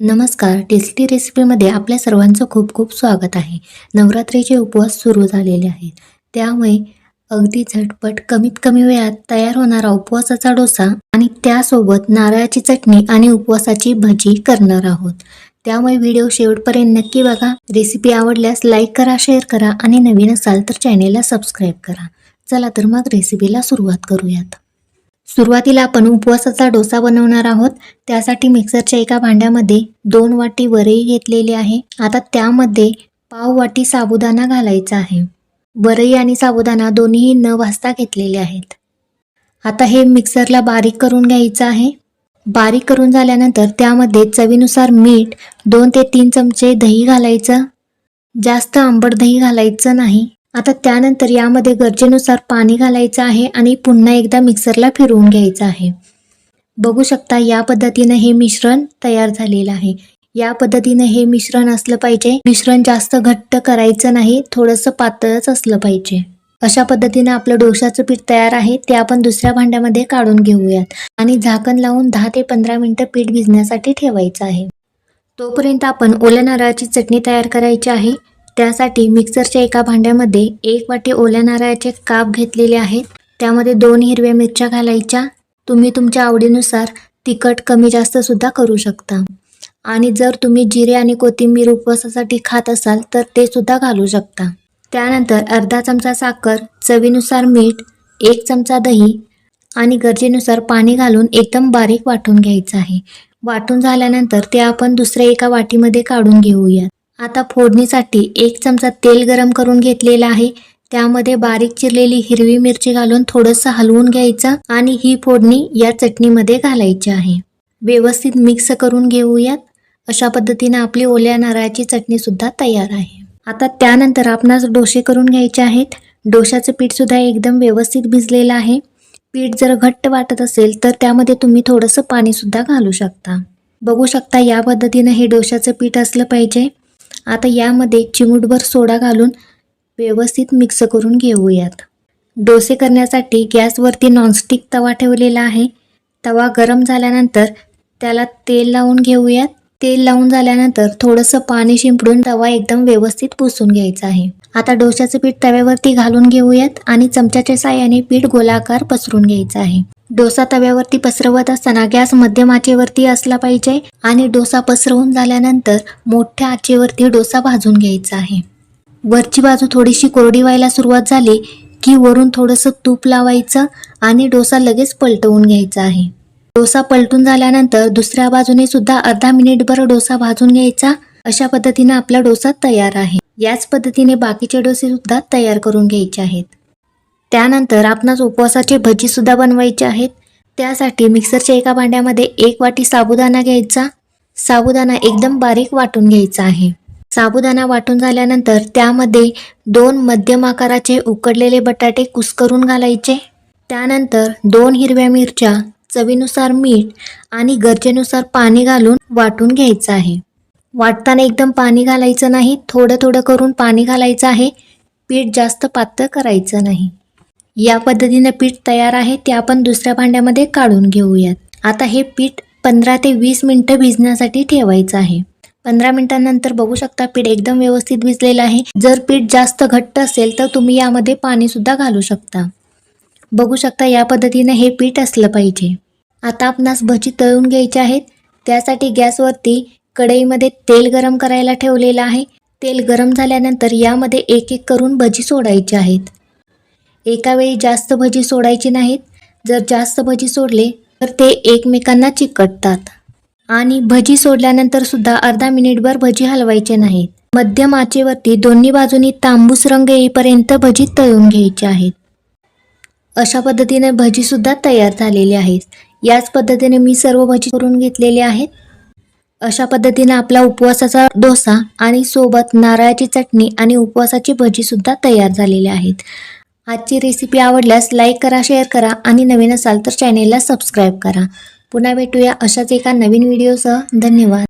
नमस्कार टेस्टी रेसिपीमध्ये आपल्या सर्वांचं खूप खूप स्वागत आहे. नवरात्रीचे उपवास सुरू झालेले आहेत. त्यामुळे अगदी झटपट कमीत कमी वेळात तयार होणारा उपवासाचा डोसा आणि त्यासोबत नारळाची चटणी आणि उपवासाची भजी करणार आहोत. त्यामुळे व्हिडिओ शेवटपर्यंत नक्की बघा. रेसिपी आवडल्यास लाईक करा शेअर करा आणि नवीन असाल तर चॅनेलला सबस्क्राईब करा. चला तर मग रेसिपीला सुरुवात करूयात. सुरुवातीला आपण उपवासाचा डोसा बनवणार आहोत. त्यासाठी मिक्सरच्या एका भांड्यामध्ये दोन वाटी वरई घेतलेली आहे. आता त्यामध्ये पाव वाटी साबुदाणा घालायचा आहे. वरई आणि साबुदाणा दोन्हीही न भाजता घेतलेले आहेत. आता हे मिक्सरला बारीक करून घ्यायचं आहे. बारीक करून झाल्यानंतर त्यामध्ये चवीनुसार मीठ दोन ते तीन चमचे दही घालायचं. जास्त आंबट दही घालायचं नाही. आता त्यानंतर यामध्ये गरजेनुसार पाणी घालायचं आहे आणि पुन्हा एकदा मिक्सरला फिरवून घ्यायचं आहे. बघू शकता या पद्धतीनं हे मिश्रण तयार झालेलं आहे. या पद्धतीनं हे मिश्रण असलं पाहिजे. मिश्रण जास्त घट्ट करायचं नाही थोडंसं पातळच असलं पाहिजे. अशा पद्धतीनं आपलं डोशाचं पीठ तयार आहे ते आपण दुसऱ्या भांड्यामध्ये काढून घेऊयात. आणि झाकण लावून दहा ते पंधरा मिनटं पीठ भिजण्यासाठी ठेवायचं आहे. तोपर्यंत आपण ओल्या नारळाची चटणी तयार करायची आहे. त्यासाठी मिक्सरच्या एका भांड्यामध्ये एक वाटी ओल्या नारळाचे काप घेतलेले आहेत. त्यामध्ये दोन हिरव्या मिरच्या घालायच्या. तुम्ही तुमच्या आवडीनुसार तिखट कमी जास्त सुद्धा करू शकता. आणि जर तुम्ही जिरे आणि कोथिंबीर उपवासासाठी खात असाल तर ते सुद्धा घालू शकता. त्यानंतर अर्धा चमचा साखर चवीनुसार मीठ एक चमचा दही आणि गरजेनुसार पाणी घालून एकदम बारीक वाटून घ्यायचं आहे. वाटून झाल्यानंतर ते आपण दुसऱ्या एका वाटीमध्ये काढून घेऊयात. आता फोडणीसाठी एक चमचा तेल गरम करून घेतलेलं आहे. त्यामध्ये बारीक चिरलेली हिरवी मिरची घालून थोडंसं हलवून घ्यायचं आणि ही फोडणी या चटणीमध्ये घालायची आहे. व्यवस्थित मिक्स करून घेऊयात. अशा पद्धतीने आपली ओल्या नारळाची चटणी सुद्धा तयार आहे. आता त्यानंतर आपणास डोसे करून घ्यायचे आहेत. डोशाचं पीठ सुद्धा एकदम व्यवस्थित भिजलेलं आहे. पीठ जर घट्ट वाटत असेल तर त्यामध्ये तुम्ही थोडंसं पाणी सुद्धा घालू शकता. बघू शकता या पद्धतीनं हे डोशाचं पीठ असलं पाहिजे. आता यामध्ये चिमूटभर सोडा घालून व्यवस्थित मिक्स करून घेऊयात. डोसे करण्यासाठी गॅसवरती नॉनस्टिक तवा ठेवलेला आहे. तवा गरम झाल्यानंतर त्याला तेल लावून घेऊयात. तेल लावून झाल्यानंतर थोडंसं पाणी शिंपडून तवा एकदम व्यवस्थित पुसून घ्यायचा आहे. आता डोशाचं पीठ तव्यावरती घालून घेऊयात आणि चमच्याच्या साह्याने पीठ गोलाकार पसरून घ्यायचं आहे. डोसा तव्यावरती पसरवत असताना गॅस मध्यम आचेवरती असला पाहिजे आणि डोसा पसरवून झाल्यानंतर मोठ्या आचेवरती डोसा भाजून घ्यायचा आहे. वरची बाजू थोडीशी कोरडी व्हायला सुरुवात झाली की वरून थोडंसं तूप लावायचं आणि डोसा लगेच पलटवून घ्यायचा आहे. डोसा पलटून झाल्यानंतर दुसऱ्या बाजूने सुद्धा अर्धा मिनिटभर डोसा भाजून घ्यायचा. अशा पद्धतीने आपला डोसा तयार आहे. याच पद्धतीने बाकीचे डोसे सुद्धा तयार करून घ्यायचे आहेत. त्यानंतर आपणास उपवासाचे भजी सुद्धा बनवायचे आहेत. त्यासाठी मिक्सरच्या एका भांड्यामध्ये एक वाटी साबुदाणा घ्यायचा. साबुदाणा एकदम बारीक वाटून घ्यायचा आहे. साबुदाणा वाटून झाल्यानंतर त्यामध्ये दोन मध्यम आकाराचे उकडलेले बटाटे कुस्करून घालायचे. त्यानंतर दोन हिरव्या मिरच्या चवीनुसार मीठ आणि गरजेनुसार पाणी घालून वाटून घ्यायचं आहे. वाटताना एकदम पाणी घालायचं नाही थोडं थोडं करून पाणी घालायचं आहे. पीठ जास्त पातळ करायचं नाही. या पद्धतीनं पीठ तयार आहे ते आपण दुसऱ्या भांड्यामध्ये काढून घेऊयात. आता हे पीठ पंधरा ते वीस मिनटं भिजण्यासाठी ठेवायचं आहे. पंधरा मिनिटांनंतर बघू शकता पीठ एकदम व्यवस्थित भिजलेलं आहे. जर पीठ जास्त घट्ट असेल तर तुम्ही यामध्ये पाणी सुद्धा घालू शकता. बघू शकता या पद्धतीने हे पीठ असलं पाहिजे. आता आपणास भजी तळून घ्यायची आहेत. त्यासाठी गॅसवरती कढईमध्ये तेल गरम करायला ठेवलेलं आहे. तेल गरम झाल्यानंतर यामध्ये एक एक करून भजी सोडायची आहेत. एका वेळी जास्त भजी सोडायची नाहीत. जर जास्त भजी सोडले तर ते एकमेकांना चिकटतात. आणि भजी सोडल्यानंतर सुद्धा अर्धा मिनिटभर भजी हलवायचे नाहीत. मध्यम आचेवरती दोन्ही बाजूनी तांबूस रंग येईपर्यंत भजी तळून घ्यायची आहेत. अशा पद्धतीने भजीसुद्धा तयार झालेली आहेत. याच पद्धतीने मी सर्व भजी करून घेतलेले आहेत. अशा पद्धतीने आपला उपवासाचा डोसा आणि सोबत नारळाची चटणी आणि उपवासाची भजीसुद्धा तयार झालेली आहेत. आजची रेसिपी आवडल्यास लाईक करा शेअर करा आणि नवीन असाल तर चॅनेलला सबस्क्राईब करा. पुन्हा भेटूया अशाच एका नवीन व्हिडिओसह धन्यवाद.